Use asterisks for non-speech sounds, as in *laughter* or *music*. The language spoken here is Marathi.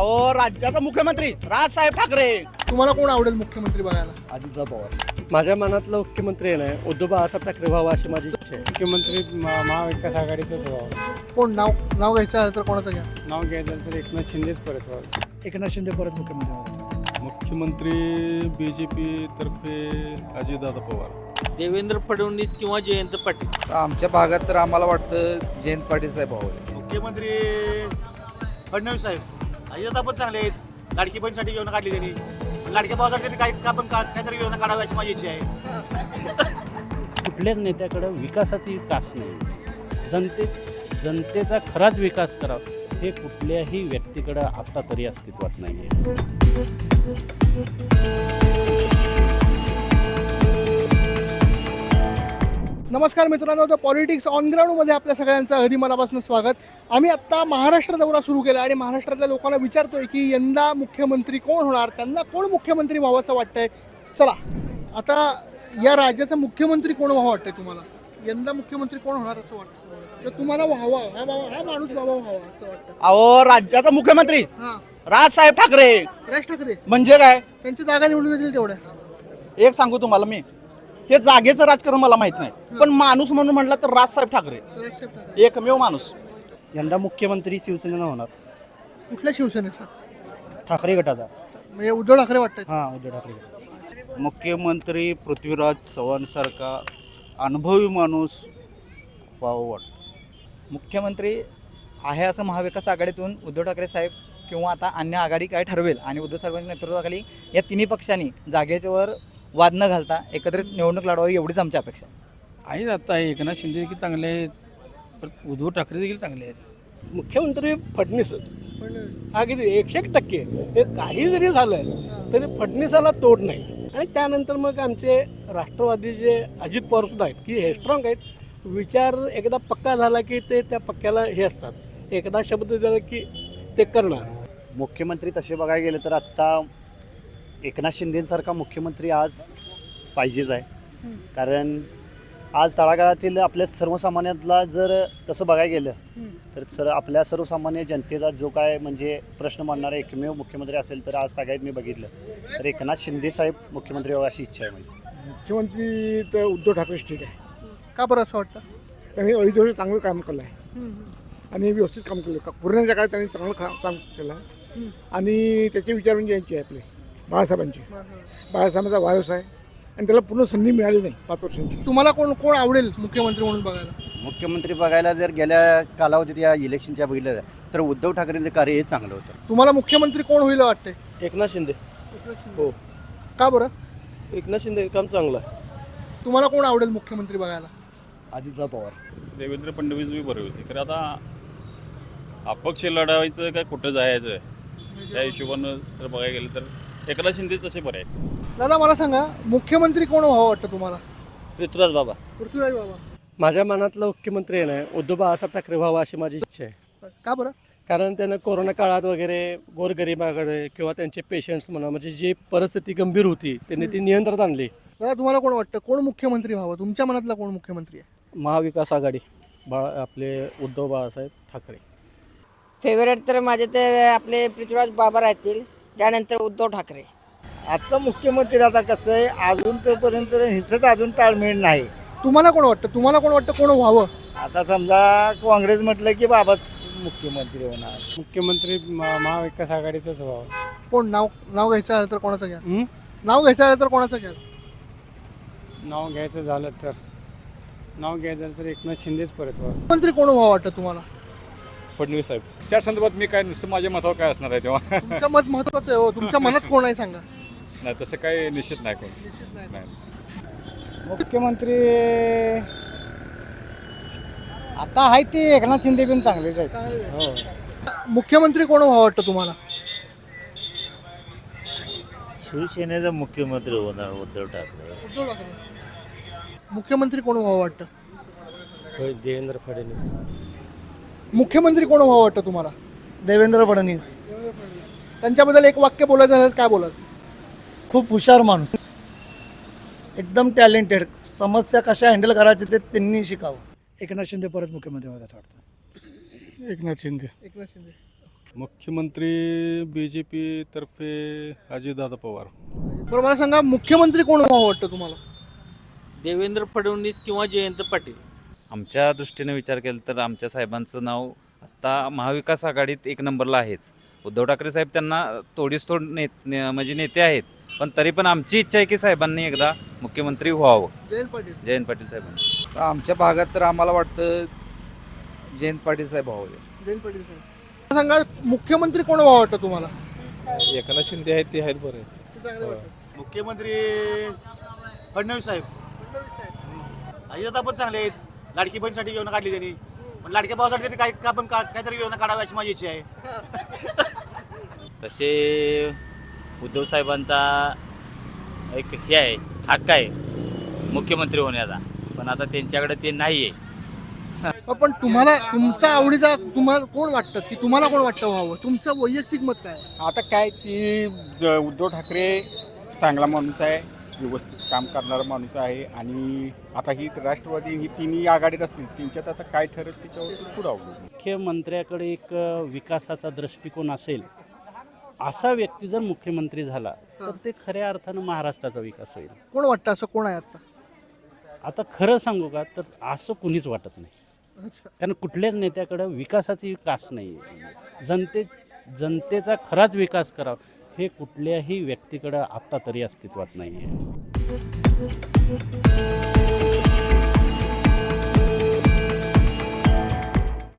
अहो राज्याचा मुख्यमंत्री राजसाहेब ठाकरे. तुम्हाला कोण आवडेल मुख्यमंत्री बघायला? अजितदादा पवार. माझ्या मनातलं मुख्यमंत्री आहे ना उद्धव बाळासाहेब ठाकरे व्हावा अशी माझी इच्छा आहे. मुख्यमंत्री महाविकास आघाडीचंच व्हावं. कोण? नाव नाव घ्यायचं आहे तर कोणाचं घ्या? नाव घ्यायचं तर एकनाथ शिंदेच परत व्हावं. एकनाथ शिंदे परत मुख्यमंत्री मुख्यमंत्री बी जे पी तर्फे अजितदादा पवार. देवेंद्र फडणवीस किंवा जयंत पाटील? आमच्या भागात तर आम्हाला वाटतं जयंत पाटील साहेब हवं मुख्यमंत्री फडणवीस साहेब. योजना पण चांगले आहेत. लाडकी बहिणीसाठी योजना काढली त्यांनी. लाडक्या भावासाठी काही का पण का- काहीतरी योजना काढावी अशी माझी इच्छा आहे. कुठल्याच नेत्याकडं विकासाची कास नाही. जनते जनतेचा खराच विकास करावा. हे कुठल्याही व्यक्तीकडं आत्ता तरी अस्तित्वात नाही आहे नमस्कार मित्रांनो द पॉलिटिक्स ऑन ग्राउंडमध्ये आपल्या सगळ्यांचं अगदी मनापासून स्वागत. आम्ही आत्ता महाराष्ट्र दौरा सुरू केला आणि महाराष्ट्रातल्या लोकांना विचारतोय की यंदा मुख्यमंत्री कोण होणार? त्यांना कोण मुख्यमंत्री व्हावं असं वाटतंय? चला आता या राज्याचा मुख्यमंत्री कोण व्हावं वाटतंय तुम्हाला? यंदा मुख्यमंत्री कोण होणार असं वाटतं तर तुम्हाला व्हावा हा व्हावा हा माणूस व्हावा व्हावा असं वाटतं अहो राज्याचा मुख्यमंत्री. हां. राजसाहेब ठाकरे. राज ठाकरे. म्हणजे काय? त्यांची जागा निवडून येतील तेवढ्या. एक सांगू तुम्हाला मी. हे जागेचं राजकारण मला माहीत नाही. पण माणूस म्हणून म्हटलं तर राजसाहेब ठाकरे. एकमेव माणूस. यंदा मुख्यमंत्री शिवसेनेनं होणार. कुठल्या शिवसेनेचा ठाकरे गटाचा. म्हणजे उद्धव ठाकरे वाटतात हां उद्धव ठाकरे मुख्यमंत्री पृथ्वीराज चव्हाणसारखा अनुभवी माणूस व्हावं वाटतं. मुख्यमंत्री आहे असं महाविकास आघाडीतून उद्धव ठाकरे साहेब किंवा आता अन्य आघाडी काय ठरवेल आणि उद्धव साहेबांच्या नेतृत्वाखाली या तिन्ही पक्षांनी जागेवर वाद न घालता एकत्रित निवडणूक लढवावी एवढीच आमची अपेक्षा आहे. आहेत आता एकनाथ शिंदे देखील चांगले आहेत परत उद्धव ठाकरे देखील चांगले आहेत. मुख्यमंत्री फडणवीसच. हा किती एकशे एक टक्के. हे काही जरी झालं तरी फडणवीसाला तोड नाही. आणि त्यानंतर मग आमचे राष्ट्रवादीचे अजित पवार सुद्धा आहेत की हे स्ट्रॉंग आहेत विचार एकदा पक्का झाला की ते त्या पक्क्याला हे असतात. एकदा शब्द दिला की ते करणार. मुख्यमंत्री तसे बघायला गेले तर आत्ता एकनाथ शिंदेसारखा मुख्यमंत्री आज पाहिजेच आहे. कारण आज तळागाळातील आपल्या सर्वसामान्यातला जर तसं बघायला गेलं तर सर आपल्या सर्वसामान्य जनतेचा जो काय म्हणजे प्रश्न मांडणारा एकमेव मुख्यमंत्री असेल तर आज तागायत मी बघितलं. तर एकनाथ शिंदे साहेब मुख्यमंत्री व्हावे अशी इच्छा आहे माझी मुख्यमंत्री तर उद्धव ठाकरेच ठीक आहे. का बरं असं वाटतं? त्यांनी अडीच चांगलं काम केलं आहे. आणि व्यवस्थित काम केलं. का कोरोनाच्या काळात त्यांनी चांगलं काम केलं. आहे आणि त्याचे विचार म्हणजे यांचे आहे आपले. बाळासाहेबांचे. बाळासाहेबांचा वारस आहे. आणि त्याला पूर्ण संधी मिळाली नाही पाच वर्षांची. तुम्हाला कोण कोण आवडेल मुख्यमंत्री म्हणून बघायला? मुख्यमंत्री बघायला जर गेल्या कालावधीत या इलेक्शनच्या बघितलं तर उद्धव ठाकरेंचं कार्य हे चांगलं होतं. तुम्हाला मुख्यमंत्री कोण होईल वाटते एकनाथ शिंदे. हो. का बरं? एकनाथ शिंदे काम चांगलं आहे. तुम्हाला कोण आवडेल मुख्यमंत्री बघायला? अजितदादा पवार. देवेंद्र फडणवीस बी बरे होते. कारण आता अपक्ष लढावायचं काय कुठं जायचं त्या हिशोबानं जर बघायला गेलं तर एकनाथ शिंदे तसे बरे आहेत. दादा मला सांगा मुख्यमंत्री कोण व्हावं वाटतं तुम्हाला? पृथ्वीराज बाबा. पृथ्वीराज बाबा. माझ्या मनातलं मुख्यमंत्री आहे ना उद्धव बाळासाहेब ठाकरे व्हावा अशी माझी इच्छा आहे. का बरं? कारण त्यानं कोरोना काळात वगैरे गोरगरिबाकडे किंवा त्यांचे पेशंट्स म्हणा म्हणजे जी परिस्थिती गंभीर होती त्यांनी ती नियंत्रणात आणली. दादा तुम्हाला कोण वाटतं? कोण मुख्यमंत्री व्हावं? तुमच्या मनातला कोण मुख्यमंत्री आहे? महाविकास आघाडी बाळा आपले उद्धव बाळासाहेब ठाकरे. फेवरेट तर माझे तर आपले पृथ्वीराज बाबा राहतील. त्यानंतर उद्धव ठाकरे. आता मुख्यमंत्री आता कसं आहे अजून तोपर्यंत हिंसच अजून ताळमेळ नाही. तुम्हाला कोण वाटतं? तुम्हाला कोण वाटतं कोण व्हावं? आता समजा काँग्रेस म्हटलं की बाबा मुख्यमंत्री होणार. मुख्यमंत्री म- महाविकास आघाडीचंच व्हावं. कोण? नाव नाव घ्यायचं झालं तर कोणाचं घ्या हं? नाव घ्यायचं झालं तर कोणाचं घ्या नाव घ्यायचं झालं तर नाव घ्यायचं झालं तर एकनाथ शिंदेच परत व्हावं. मुख्यमंत्री कोण व्हावं वाटतं तुम्हाला? फडणवीस साहेब. त्या संदर्भात मी काय नुसतं माझ्या मतावर काय असणार आहे तेव्हा? तुमचं मत महत्वाचं आहे हो. तुमच्या *laughs* मनात कोण आहे सांगा. नाही तसं काही निश्चित नाही कोण. नाही. मुख्यमंत्री आता आहे ते एकनाथ शिंदे पण चांगलेच आहेत. हो. मुख्यमंत्री कोण व्हावं वाटतं तुम्हाला? शिवसेनेचा मुख्यमंत्री होणार उद्धव ठाकरे. उद्धव ठाकरे. मुख्यमंत्री कोण व्हावं वाटतं? देवेंद्र फडणवीस. मुख्यमंत्री कोण व्हावं वाटतं तुम्हाला? देवेंद्र फडणवीस. त्यांच्याबद्दल एक वाक्य बोलायचं झालं तर काय बोलाल? खूप हुशार माणूस. एकदम टॅलेंटेड समस्या कशा हँडल करायच्या ते त्यांनी शिकावं. एकनाथ शिंदे परत मुख्यमंत्री व्हायचं वाटतं. एकनाथ शिंदे. एकनाथ शिंदे. मुख्यमंत्री बी जे पी तर्फे अजितदादा पवार. बरं मला सांगा मुख्यमंत्री कोण व्हावं वाटतं तुम्हाला? देवेंद्र फडणवीस किंवा जयंत पाटील. आमच्या दृष्टीने विचार केला तर आमच्या साहेबांचं नाव आत्ता महाविकास आघाडीत एक नंबरला आहेच. उद्धव ठाकरे साहेब त्यांना तोडीस तोड ने ने- म्हणजे नेते आहेत. पण तरी पण आमची इच्छा आहे की साहेबांनी एकदा मुख्यमंत्री व्हावं. जयंत पाटील. जयंत पाटील साहेबांनी. आमच्या भागात तर आम्हाला वाटतं जयंत पाटील साहेब व्हावे. जयंत पाटील साहेब. सांगा मुख्यमंत्री कोण व्हावं वाटतं तुम्हाला? एकनाथ शिंदे आहेत ते आहेत बरे. ते चांगलं वाटतं. मुख्यमंत्री फडणवीस साहेब. फडणवीस साहेब. अजित पण चांगले आहेत. लाडकी बहिणीसाठी योजना काढली त्यांनी. पण लाडक्या भावासाठी त्यांनी काही का पण का- काहीतरी योजना काढावी अशी माझी इच्छा आहे. तसे उद्धव साहेबांचा एक हे आहे हक्क आहे. मुख्यमंत्री होण्याचा. पण आता त्यांच्याकडे ते नाही आहे अ, पण तुम्हाला तुमचा आवडीचा तुम्हाला कोण वाटतं? की तुम्हाला कोण वाटतं व्हावं? तुमचं वैयक्तिक मत काय? आहे? आता काय ती ज- उद्धव ठाकरे चांगला माणूस आहे. व्यवस्थित काम करणारा माणूस आहे आणि आता ही राष्ट्रवादी ही तिन्ही आघाडीत असतील त्यांच्यात आता काय ठरेल त्याच्यावर पुढं अवलंबून मुख्यमंत्र्याकडे एक विकासाचा दृष्टिकोन असेल असा व्यक्ती जर मुख्यमंत्री झाला तर ते खऱ्या अर्थानं महाराष्ट्राचा विकास होईल. कोण वाटतं? असं कोण आहे आता? आता खरं सांगू का तर असं कुणीच वाटत नाही. अच्छा. कारण कुठल्याच नेत्याकडं विकासाची कास नाही आहे जनते जनतेचा खराच विकास करावा. हे कुठल्याही व्यक्तीकडं आत्ता तरी अस्तित्वात नाही आहे